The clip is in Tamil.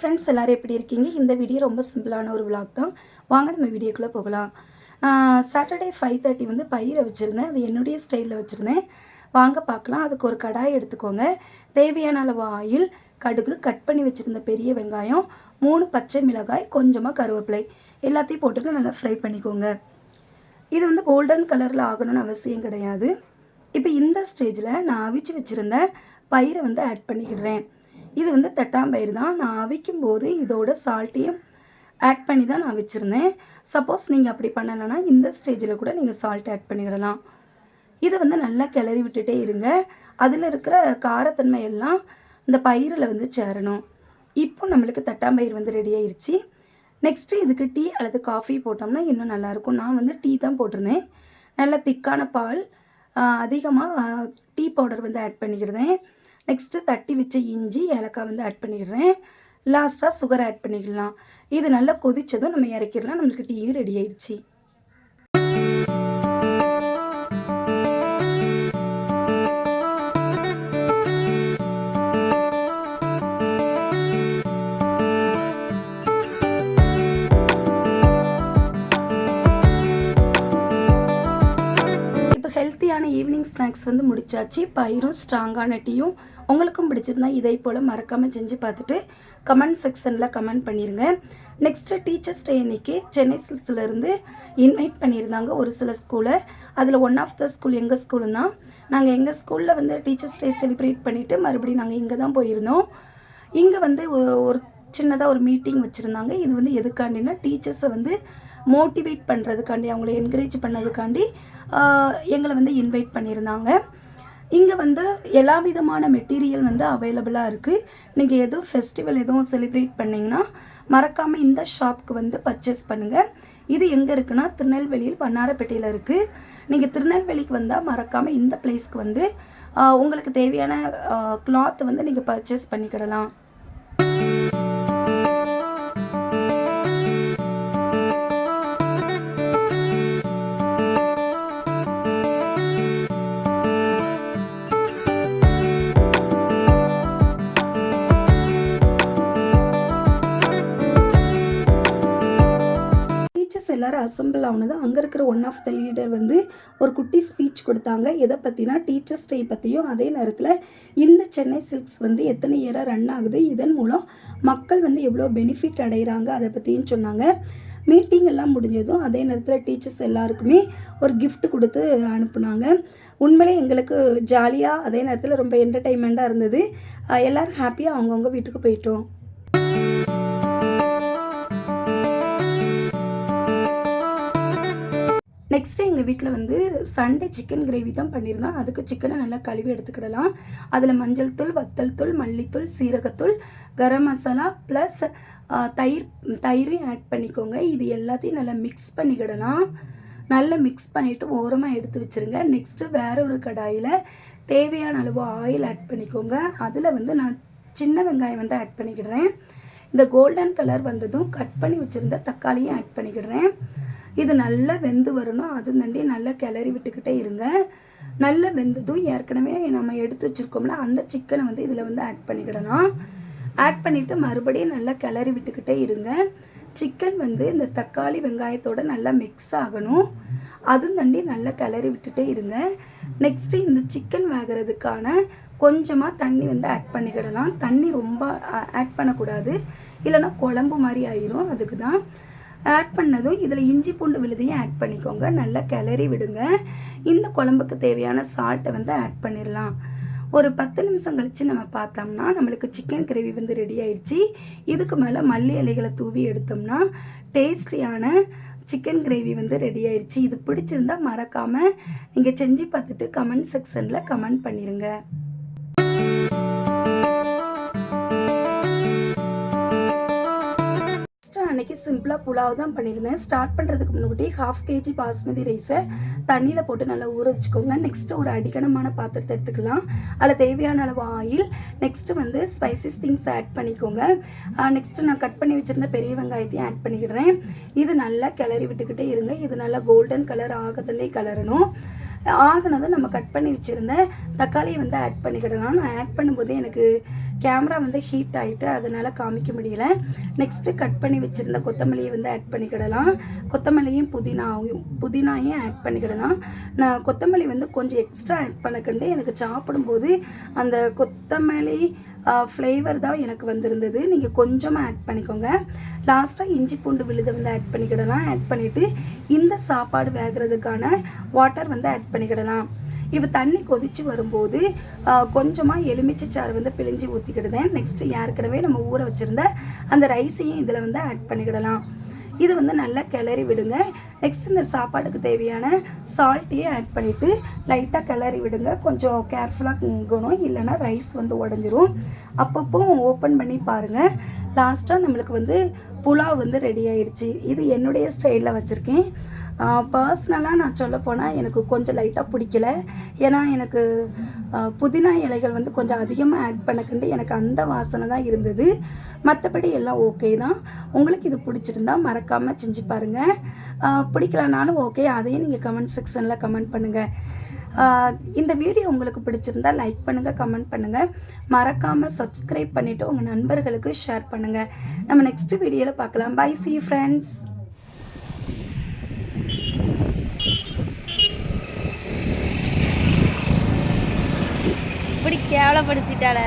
ஃப்ரெண்ட்ஸ் எல்லோரும் எப்படி இருக்கீங்க? இந்த வீடியோ ரொம்ப சிம்பிளான ஒரு விளாக் தான். வாங்க நம்ம வீடியோக்குள்ளே போகலாம். சாட்டர்டே ஃபைவ் தேர்ட்டி வந்து பயிரை வச்சுருந்தேன். அது என்னுடைய ஸ்டைலில் வச்சுருந்தேன். வாங்க பார்க்கலாம். அதுக்கு ஒரு கடாய் எடுத்துக்கோங்க. தேவையான அளவு ஆயில் கடுகு கட் பண்ணி வச்சுருந்த பெரிய வெங்காயம் மூணு பச்சை மிளகாய் கொஞ்சமாக கருவேப்பிலை. எல்லாத்தையும் போட்டுட்டு நல்லா ஃப்ரை பண்ணிக்கோங்க. இது வந்து கோல்டன் கலரில் ஆகணும்னு அவசியம் கிடையாது. இப்போ இந்த ஸ்டேஜில் நான் அவிச்சு வச்சுருந்த பயிரை வந்து ஆட் பண்ணிக்கிடுறேன். இது வந்து தட்டாம்பயிறு தான். நான் அவிக்கும் போது இதோட சால்ட்டையும் ஆட் பண்ணி தான் நான் வச்சுருந்தேன் சப்போஸ் நீங்கள் அப்படி பண்ணலைன்னா இந்த ஸ்டேஜில் கூட நீங்கள் சால்ட் ஆட் பண்ணிவிடலாம் இதை வந்து நல்லா கிளறி விட்டுட்டே இருங்க. அதில் இருக்கிற காரத்தன்மை எல்லாம் இந்த பயிரில் வந்து சேரணும். இப்போ நம்மளுக்கு தட்டாம்பயிர் வந்து ரெடி ஆயிடுச்சு நெக்ஸ்ட்டு இதுக்கு டீ அல்லது காஃபி போட்டோம்னா இன்னும் நல்லாயிருக்கும் நான் வந்து டீ தான் போட்டிருந்தேன். நல்ல திக்கான பால் அதிகமாக டீ பவுடர் வந்து ஆட் பண்ணிக்கிடுதேன் நெக்ஸ்ட்டு தட்டி வச்ச இஞ்சி ஏலக்காய் வந்து ஆட் பண்ணிடுறேன். லாஸ்ட்டாக சுகர் ஆட் பண்ணிக்கலாம் இது நல்லா கொதித்ததும் நம்ம இறக்கிடலாம். நம்மளுக்கு டீயும் ரெடி ஆயிடுச்சு. ஈவினிங் ஸ்நாக்ஸ் வந்து முடிச்சாச்சு. பயிரும் ஸ்ட்ராங்கான டீயும் உங்களுக்கும் பிடிச்சிருந்தா இதே போல் மறக்காமல் செஞ்சு பார்த்துட்டு கமெண்ட் செக்ஷனில் கமெண்ட் பண்ணிடுங்க நெக்ஸ்ட்டு டீச்சர்ஸ் டே அன்னைக்கு சென்னை சில்ஸ்லேருந்து இன்வைட் பண்ணியிருந்தாங்க ஒரு சில ஸ்கூலை அதில் ஒன் ஆஃப் த ஸ்கூல் எங்கள் ஸ்கூலு தான் நாங்கள் எங்கள் ஸ்கூலில் வந்து டீச்சர்ஸ் டே செலிப்ரேட் பண்ணிவிட்டு மறுபடியும் நாங்கள் இங்கே தான் போயிருந்தோம். இங்கே வந்து ஒ- ஒரு சின்னதாக ஒரு மீட்டிங் வச்சுருந்தாங்க. இது வந்து எதுக்காண்டினா டீச்சர்ஸை வந்து மோட்டிவேட் பண்ணுறதுக்காண்டி அவங்கள என்கரேஜ் பண்ணதுக்காண்டி எங்களை வந்து இன்வைட் பண்ணியிருந்தாங்க. இங்கே வந்து எல்லா விதமான மெட்டீரியல் வந்து அவைலபிளாக இருக்குது நீங்கள் எதுவும் ஃபெஸ்டிவல் எதுவும் செலிப்ரேட் பண்ணிங்கன்னா மறக்காமல் இந்த ஷாப்க்கு வந்து பர்ச்சேஸ் பண்ணுங்கள் இது எங்கே இருக்குன்னா திருநெல்வேலியில் வண்ணாரப்பேட்டையில் இருக்குது நீங்கள் திருநெல்வேலிக்கு வந்தால் மறக்காமல் இந்த பிளேஸ்க்கு வந்து உங்களுக்கு தேவையான கிளாத் வந்து நீங்கள் பர்ச்சேஸ் பண்ணிக்கிடலாம். எல்லாரும் அசம்பிள் ஆனது அங்கே இருக்கிற ஒன் ஆஃப் த லீடர் வந்து ஒரு குட்டி ஸ்பீச் கொடுத்தாங்க. எதை பற்றினா டீச்சர்ஸ் டே பற்றியும் அதே நேரத்தில் இந்த சென்னை சில்க்ஸ் வந்து எத்தனை இயராக ரன் ஆகுது? இதன் மூலம் மக்கள் வந்து எவ்வளோ பெனிஃபிட் அடைகிறாங்க அதை பற்றியும் சொன்னாங்க. மீட்டிங் எல்லாம் முடிஞ்சதும் அதே நேரத்தில் டீச்சர்ஸ் எல்லாருக்குமே ஒரு கிஃப்ட் கொடுத்து அனுப்புனாங்க. உண்மையிலே எங்களுக்கு ஜாலியாக அதே நேரத்தில் ரொம்ப என்டர்டெயின்மெண்ட்டாக இருந்தது. எல்லோரும் ஹாப்பியாக அவங்கவுங்க வீட்டுக்கு போயிட்டோம். நெக்ஸ்ட்டு எங்கள் வீட்டில் வந்து சண்டே சிக்கன் கிரேவி தான் பண்ணியிருந்தோம் அதுக்கு சிக்கனை நல்லா கழுவி எடுத்துக்கிடலாம். அதில் மஞ்சள் தூள் வத்தல் தூள் மல்லித்தூள் சீரகத்தூள் கரம் மசாலா ப்ளஸ் தயிர் தயிரையும் ஆட் பண்ணிக்கோங்க. இது எல்லாத்தையும் நல்லா மிக்ஸ் பண்ணிக்கிடலாம். நல்லா மிக்ஸ் பண்ணிவிட்டு ஓரமாக எடுத்து வச்சுருங்க. நெக்ஸ்ட்டு வேறு ஒரு கடாயில் தேவையான அளவு ஆயில் ஆட் பண்ணிக்கோங்க. அதில் வந்து நான் சின்ன வெங்காயம் வந்து ஆட் பண்ணிக்கிடுறேன். இந்த கோல்டன் கலர் வந்ததும் கட் பண்ணி வச்சுருந்த தக்காளியும் ஆட் பண்ணிக்கிடுறேன். இது நல்லா வெந்து வரணும். அது தண்டி நல்லா கிளறி விட்டுக்கிட்டே இருங்க. நல்லா வெந்ததும் ஏற்கனவே நம்ம எடுத்து வச்சுருக்கோம்ல அந்த சிக்கனை வந்து இதில் வந்து ஆட் பண்ணிக்கிடலாம். ஆட் பண்ணிவிட்டு மறுபடியும் நல்லா கிளறி விட்டுக்கிட்டே இருங்க. சிக்கன் வந்து இந்த தக்காளி வெங்காயத்தோட நல்லா மிக்ஸ் ஆகணும். அதுவும் தண்டி நல்லா கிளறி விட்டுட்டே இருங்க. நெக்ஸ்ட்டு இந்த சிக்கன் வேகிறதுக்கான கொஞ்சமாக தண்ணி வந்து ஆட் பண்ணிக்கிடலாம். தண்ணி ரொம்ப ஆட் பண்ணக்கூடாது. இல்லைன்னா குழம்பு மாதிரி ஆயிரும். அதுக்கு தான் ஆட் பண்ணதும் இதில் இஞ்சி பூண்டு விழுதையும் ஆட் பண்ணிக்கோங்க. நல்லா கிளறி விடுங்க. இந்த குழம்புக்கு தேவையான சால்ட்டை வந்து ஆட் பண்ணிடலாம் ஒரு பத்து நிமிஷம் கழித்து நம்ம பார்த்தோம்னா நம்மளுக்கு சிக்கன் கிரேவி வந்து ரெடி ஆயிடுச்சு. இதுக்கு மேலே மல்லி இலைகளை தூவி எடுத்தோம்னா டேஸ்டியான சிக்கன் கிரேவி வந்து ரெடி ஆயிடுச்சு. இது பிடிச்சிருந்தா மறக்காமல் நீங்கள் செஞ்சு பார்த்துட்டு கமெண்ட் செக்ஷனில் கமெண்ட் பண்ணிடுங்க ஃபஸ்ட்டு அன்னைக்கு சிம்பிளாக புலாவ் தான் பண்ணியிருந்தேன். ஸ்டார்ட் பண்ணுறதுக்கு முன்னாடி ஹாஃப் கேஜி பாஸ்மதி ரைஸை தண்ணியில் போட்டு நல்லா ஊற வச்சுக்கோங்க. நெக்ஸ்ட்டு ஒரு அடிக்கணமான பாத்திரத்தை எடுத்துக்கலாம். அதில் தேவையான அளவு ஆயில் நெக்ஸ்ட்டு வந்து ஸ்பைசஸ் திங்ஸ் ஆட் பண்ணிக்கோங்க. நெக்ஸ்ட்டு நான் கட் பண்ணி வச்சுருந்த பெரிய வெங்காயத்தையும் ஆட் பண்ணிக்கிடுறேன். இது நல்லா கிளறி விட்டுக்கிட்டே இருங்க. இது நல்லா கோல்டன் கலர் ஆகதுலே கலரணும் ஆகினதும் நம்ம கட் பண்ணி வச்சுருந்த தக்காளியை வந்து ஆட் பண்ணிக்கிடலாம். நான் ஆட் பண்ணும்போது எனக்கு கேமரா வந்து ஹீட் ஆகிட்டு அதனால் காமிக்க முடியல. நெக்ஸ்ட்டு கட் பண்ணி வச்சுருந்த கொத்தமல்லியை வந்து ஆட் பண்ணிக்கிடலாம். கொத்தமல்லியும் புதினாவையும் புதினாயும் ஆட் பண்ணிக்கிடலாம். நான் கொத்தமல்லி வந்து கொஞ்சம் எக்ஸ்ட்ரா ஆட் பண்ணக்கண்டு எனக்கு சாப்பிடும்போது அந்த கொத்தமல்லி ஃப்ளேவர் தான் எனக்கு வந்திருந்தது. நீங்கள் கொஞ்சமாக ஆட் பண்ணிக்கோங்க. லாஸ்ட்டாக இஞ்சி பூண்டு விழுதை வந்து ஆட் பண்ணிக்கிடலாம். ஆட் பண்ணிவிட்டு இந்த சாப்பாடு வேகிறதுக்கான வாட்டர் வந்து ஆட் பண்ணிக்கிடலாம். இப்போ தண்ணி கொதித்து வரும்போது கொஞ்சமாக எலுமிச்சை சாறு வந்து பிழிஞ்சு ஊற்றிக்கிடுதேன் நெக்ஸ்ட்டு ஏற்கனவே நம்ம ஊற வச்சுருந்த அந்த ரைஸையும் இதில் வந்து ஆட் பண்ணிக்கிடலாம். இது வந்து நல்லா கிளறி விடுங்க. நெக்ஸ்ட் இந்த சாப்பாடுக்கு தேவையான சால்ட்டையும் ஆட் பண்ணிவிட்டு லைட்டாக கிளறி விடுங்க. கொஞ்சம் கேர்ஃபுல்லாக இருக்கணும் இல்லைன்னா ரைஸ் வந்து உடஞ்சிரும். அப்பப்போ ஓப்பன் பண்ணி பாருங்கள் லாஸ்ட்டாக நம்மளுக்கு வந்து புலாவ் வந்து ரெடி ஆயிடுச்சு. இது என்னுடைய ஸ்டைலில் வச்சுருக்கேன். பர்சனலாக நான் சொல்ல போனால் எனக்கு கொஞ்சம் லைட்டாக பிடிக்கல. ஏன்னா எனக்கு புதினா இலைகள் வந்து கொஞ்சம் அதிகமாக ஆட் பண்ணக்கண்டு எனக்கு அந்த வாசனை தான் இருந்தது. மற்றபடி எல்லாம் ஓகே தான். உங்களுக்கு இது பிடிச்சிருந்தா மறக்காமல் செஞ்சு பாருங்கள் பிடிக்கலனாலும் ஓகே அதையும் நீங்கள் கமெண்ட் செக்ஷனில் கமெண்ட் பண்ணுங்கள் இந்த வீடியோ உங்களுக்கு பிடிச்சிருந்தா லைக் பண்ணுங்கள் கமெண்ட் பண்ணுங்கள் மறக்காமல் சப்ஸ்கிரைப் பண்ணிவிட்டு உங்கள் நண்பர்களுக்கு ஷேர் பண்ணுங்கள் நம்ம நெக்ஸ்ட் வீடியோவில் பார்க்கலாம். பை சி ஃப்ரெண்ட்ஸ் எப்படி கேவலப்படுத்திட்டாளே?